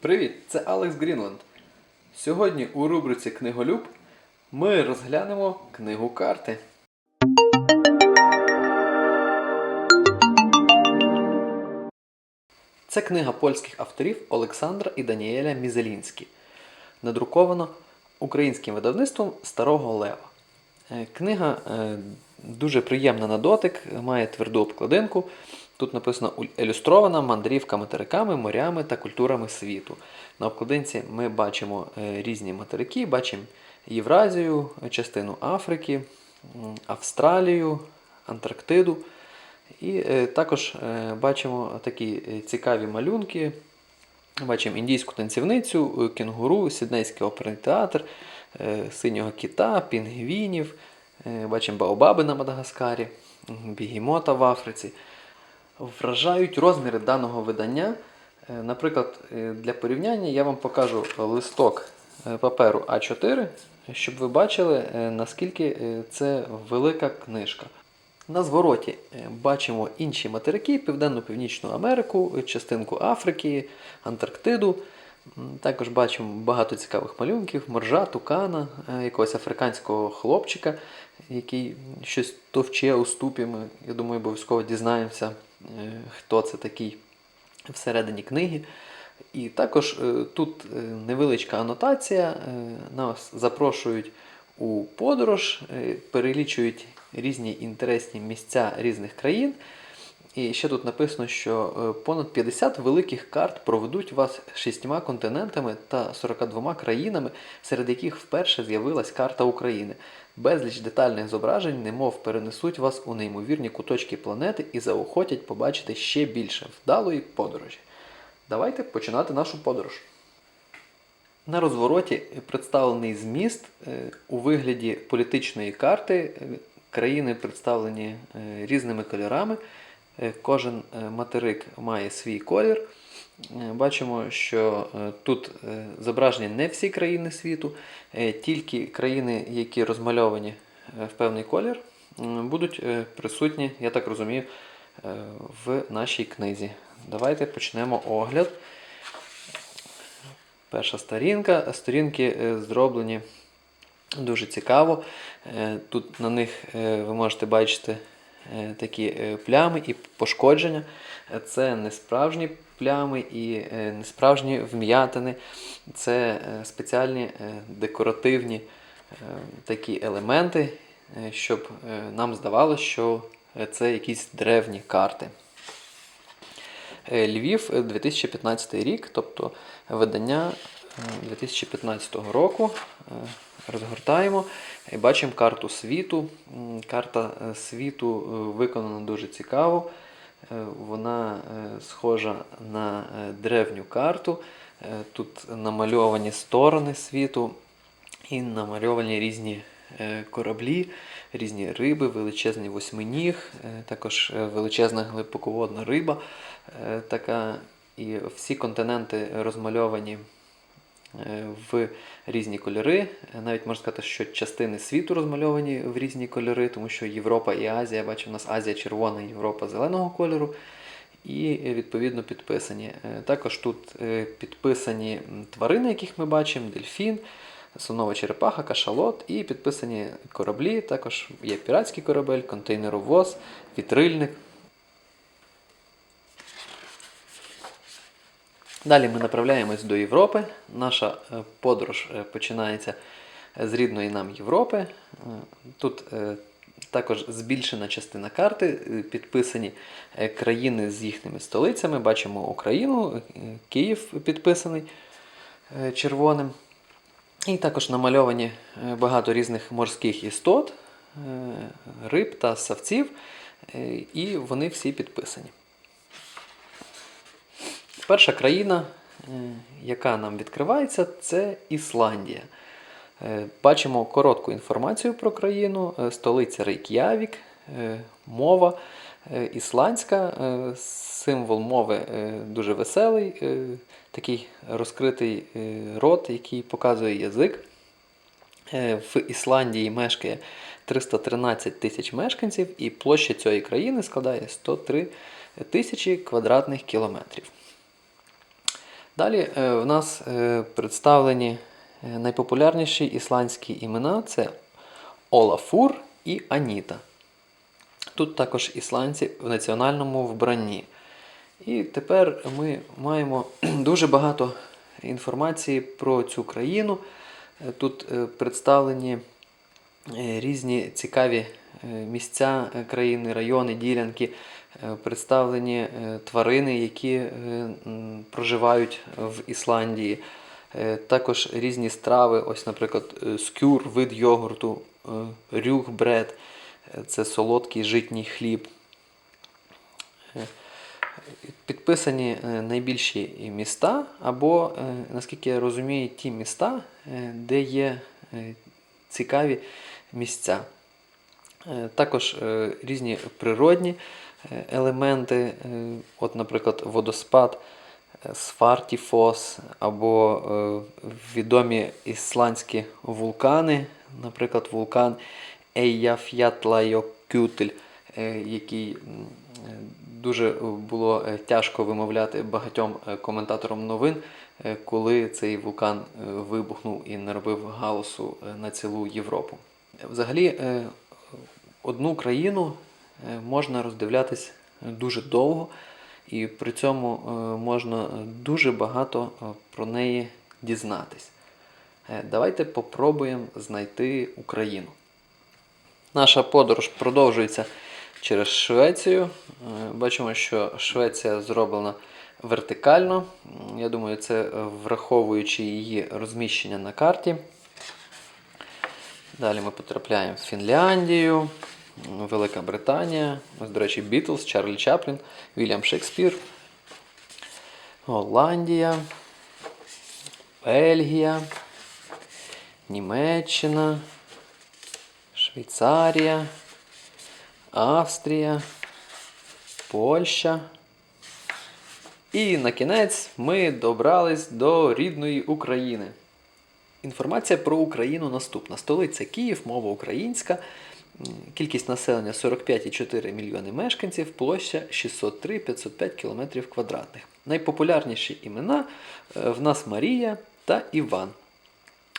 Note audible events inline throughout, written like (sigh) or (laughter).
Привіт, це Алекс Грінленд. Сьогодні у рубриці Книголюб ми розглянемо книгу карти. Це книга польських авторів Олександра і Даніеля Мізелінські. Надрукована українським видавництвом Старого Лева. Е, Книга е, дуже приємна на дотик, має тверду обкладинку. Тут написано ілюстрована мандрівка материками, морями та культурами світу. На обкладинці ми бачимо е, різні материки, бачимо Євразію, частину Африки, Австралію, Антарктиду. І е, також е, бачимо такі цікаві малюнки. Бачимо індійську танцівницю, кенгуру, Сіднейський оперний театр, синього кита, пінгвінів, бачимо баобаби на Мадагаскарі, м, бігемота в Африці. Вражають розміри даного видання. Е, Наприклад, е, для порівняння я вам покажу листок е, паперу А4, щоб ви бачили, наскільки це велика книжка. На звороті бачимо інші материки: Південно-Північну Америку, частинку Африки, Антарктиду. Також бачимо багато цікавих малюнків, моржа, тукана, якогось африканського хлопчика, який щось товче. Ми, я думаю, обов'язково дізнаємося, хто це такий всередині книги. І також е, тут е, невеличка анотація. е, Нас запрошують у подорож, е, перелічують різні інтересні місця різних країн. І ще тут написано, що е, понад 50 великих карт проведуть вас шістьма континентами та 42 країнами, серед яких вперше з'явилась карта України. Безліч детальних зображень, немов перенесуть вас у неймовірні куточки планети і заохотять побачити ще більше вдалої подорожі. Давайте починати нашу подорож. На розвороті представлений зміст е, у вигляді політичної карти. Е, Країни представлені різними кольорами. Е, Кожен е, материк має свій колір. Е, Бачимо, що тут зображені не всі країни світу, тільки країни, які розмальовані в певний колір, будуть присутні, я так розумію, в нашій книзі. Давайте почнемо огляд. Перша сторінка. Сторінки зроблені дуже цікаво. Тут на них ви можете бачити такі е, плями і пошкодження. Е, Це не справжні плями і е, не справжні вм'ятини. Це е, спеціальні е, декоративні е, такі елементи, е, щоб е, нам здавалося, що е, це якісь древні карти. Е, Львів е, 2015 рік, тобто видання е, 2015 року. Е, Розгортаємо і бачимо карту світу. Карта е, світу е, виконана дуже цікаво. Е, Вона схожа на древню карту. Тут намальовані сторони світу і намальовані різні кораблі, різні риби, величезний восьминіг, також величезна глибоководна риба. Така, і всі континенти розмальовані в різні кольори. Е, Навіть можна сказати, що частини світу розмальовані в різні кольори, тому що Європа і Азія, бачимо, у нас Азія червона, Європа зеленого кольору. І е, відповідно підписані. Е, Також тут е, підписані тварини, яких ми бачимо: дельфін, сонова черепаха, кашалот, і підписані кораблі. Також є піратський корабель, контейнеровоз, вітрильник. Далі ми направляємось до Європи. Наша е, подорож е, починається з рідної нам Європи. Е, Тут е, також збільшена частина карти, е, підписані е, країни з їхніми столицями. Бачимо Україну, е, Київ підписаний е, червоним. І також намальовані е, багато різних морських істот, е, риб та савців, е, і вони всі підписані. Перша країна, е, яка нам відкривається, це Ісландія. Е, Бачимо коротку інформацію про країну, е, столиця Рейк'явік, мова ісландська, символ мови дуже веселий, такий розкритий рот, який показує язик. В Ісландії мешкає 313 тисяч мешканців, і площа цієї країни складає 103 тисячі квадратних кілометрів. Далі е, в нас е, представлені е, найпопулярніші ісландські імена це Олафур і Аніта. Тут також ісландці в національному вбранні. І тепер ми маємо (clears throat) дуже багато інформації про цю країну. Тут представлені різні цікаві місця країни, райони, ділянки, представлені е, тварини, які е, проживають в Ісландії. Е, Також різні страви, ось, наприклад, е, скюр, вид йогурту, е, рюхбред, е, це солодкий житній хліб. Е, Підписані е, найбільші міста, або, е, наскільки я розумію, ті міста, е, де є е, цікаві місця. Е, Також е, різні природні е, елементи, е, от, наприклад, водоспад е, Сфартіфос, або е, відомі ісландські вулкани, наприклад, вулкан Eyjafjallajökull, е, який е, дуже було е, тяжко вимовляти багатьом е, коментаторам новин, е, коли цей вулкан е, вибухнув і наробив галасу е, на цілу Європу. Взагалі, е, одну країну е, можна роздивлятись дуже довго, і при цьому е, можна дуже багато е, про неї дізнатись. Е, Давайте попробуємо знайти Україну. Наша подорож продовжується через Швецію. Е, Бачимо, що Швеція зроблена вертикально. Я думаю, це е, враховуючи її розміщення на карті. Далі ми потрапляємо в Фінляндію, Велика Британія. Ось, до речі, Бітлз, Чарлі Чаплін, Вільям Шекспір, Голландія, Бельгія, Німеччина, Швейцарія, Австрія, Польща. І на кінець ми добрались до рідної України. Інформація про Україну наступна. Столиця Київ, мова українська, кількість населення 45,4 мільйони мешканців, площа 603 505 кілометрів квадратних. Найпопулярніші імена е, в нас Марія та Іван.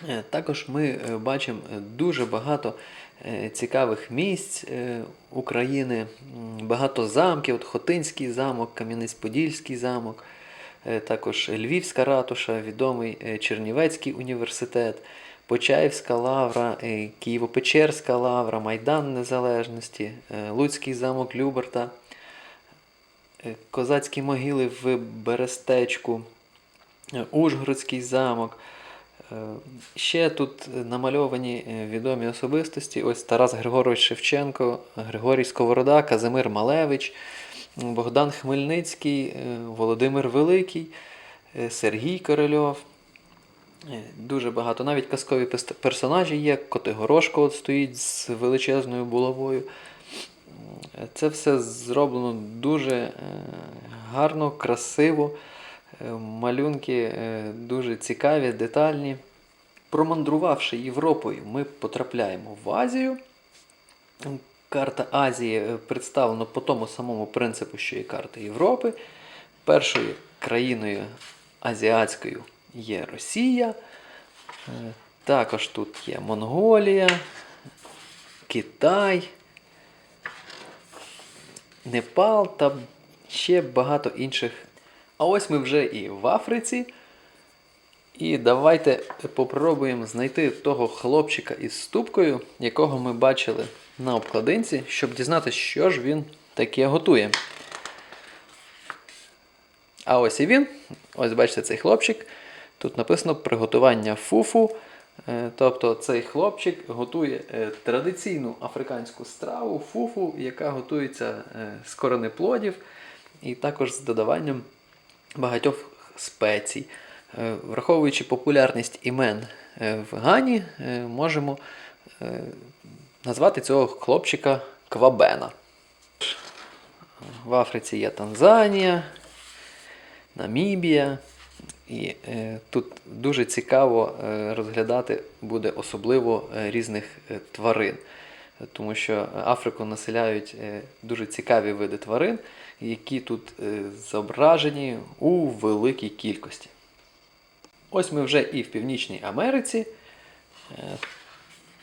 Е, Також ми е, бачимо дуже багато цікавих місць України, багато замків, от Хотинський замок, Кам'янець-Подільський замок, також Львівська ратуша, відомий Чернівецький університет, Почаївська лавра, е, Києво-Печерська лавра, Майдан Незалежності, е, Луцький замок Люберта, е, Козацькі могили в Берестечку, Ужгородський замок. Ще тут намальовані відомі особистості. Ось Тарас Григорович Шевченко, Григорій Сковорода, Казимир Малевич, Богдан Хмельницький, Володимир Великий, Сергій Корольов. Е, Дуже багато. Навіть казкові персонажі є. Котигорошко от стоїть з величезною булавою. Це все зроблено дуже е, гарно, красиво. Е, Малюнки е, дуже цікаві, детальні. Промандрувавши Європою, ми потрапляємо в Азію. Карта Азії е, представлена по тому самому принципу, що і карта Європи. Першою країною азіатською є Росія. Е, Також тут є Монголія, Китай, Непал та ще багато інших. А ось ми вже і в Африці. І давайте попробуємо знайти того хлопчика із ступкою, якого ми бачили на обкладинці, щоб дізнатися, що ж він таке готує. А ось і він. Ось бачите цей хлопчик. Тут написано приготування фуфу. Е, Тобто цей хлопчик готує е, традиційну африканську страву фуфу, яка готується е, з коренеплодів і також з додаванням багатьох спецій. Враховуючи популярність імен в Гані, можемо назвати цього хлопчика Квабена. В Африці є Танзанія, Намібія. І е, тут дуже цікаво е, розглядати буде особливо е, різних е, тварин, тому що Африку населяють е, дуже цікаві види тварин, які тут е, зображені у великій кількості. Ось ми вже і в Північній Америці. Е,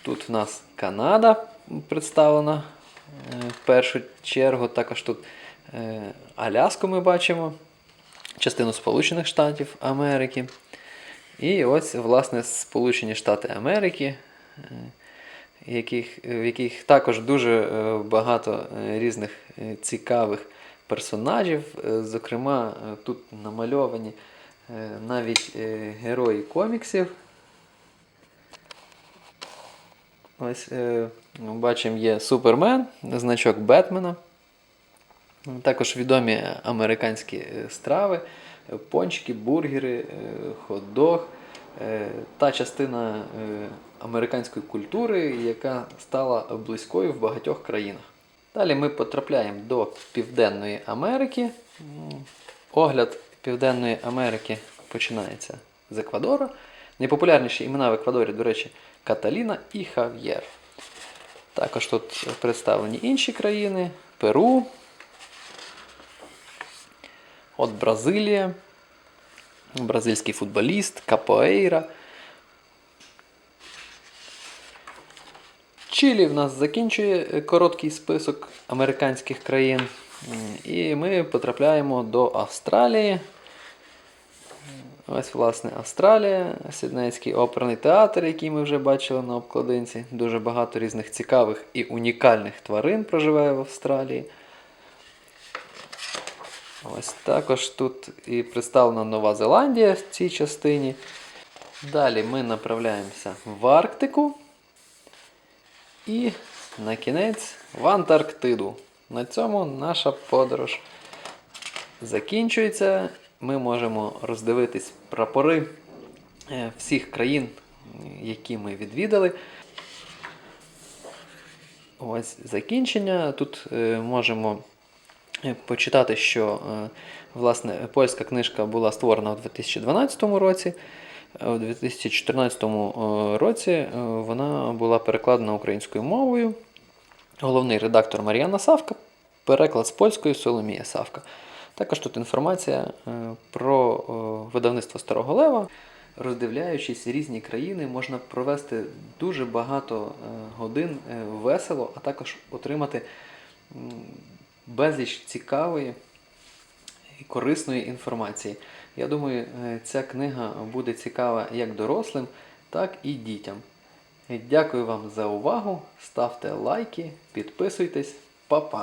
Тут в нас Канада представлена е, в першу чергу. Також тут е, Аляску ми бачимо, частину Сполучених Штатів Америки. І ось, власне, Сполучені Штати Америки, е, яких, в яких також дуже е, багато е, різних цікавих персонажів. Зокрема, тут намальовані навіть герої коміксів. Ось бачимо, є Супермен, значок Бетмена. Також відомі американські е, страви, е, пончики, бургери, е, хот-дог. Та частина американської культури, яка стала близькою в багатьох країнах. Далі ми потрапляємо до Південної Америки. Огляд Південної Америки починається з Еквадора. Найпопулярніші імена в Еквадорі, до речі, Каталіна і Хав'єр. Також тут представлені інші країни: Перу, от Бразилія, бразильський футболіст, Капоейра. Чилі в нас закінчує короткий список американських країн. І ми потрапляємо до Австралії. Ось, власне, Австралія, Сіднейський оперний театр, який ми вже бачили на обкладинці. Дуже багато різних цікавих і унікальних тварин проживає в Австралії. Ось також тут і представлена Нова Зеландія в цій частині. Далі ми направляємося в Арктику. І на кінець в Антарктиду. На цьому наша подорож закінчується. Ми можемо роздивитись прапори е, всіх країн, які ми відвідали. Ось закінчення. Тут е, можемо почитати, що е, власне польська книжка була створена у 2012 році. Е, У 2014 е, році е, вона була перекладена українською мовою. Головний редактор Мар'яна Савка, переклад з польської Соломія Савка. Також тут інформація е, про е, видавництво Старого Лева. Роздивляючись різні країни, можна провести дуже багато е, годин е, весело, а також отримати безліч цікавої і корисної інформації. Я думаю, е, ця книга буде цікава як дорослим, так і дітям. Дякую вам за увагу. Ставте лайки, підписуйтесь, Па-па!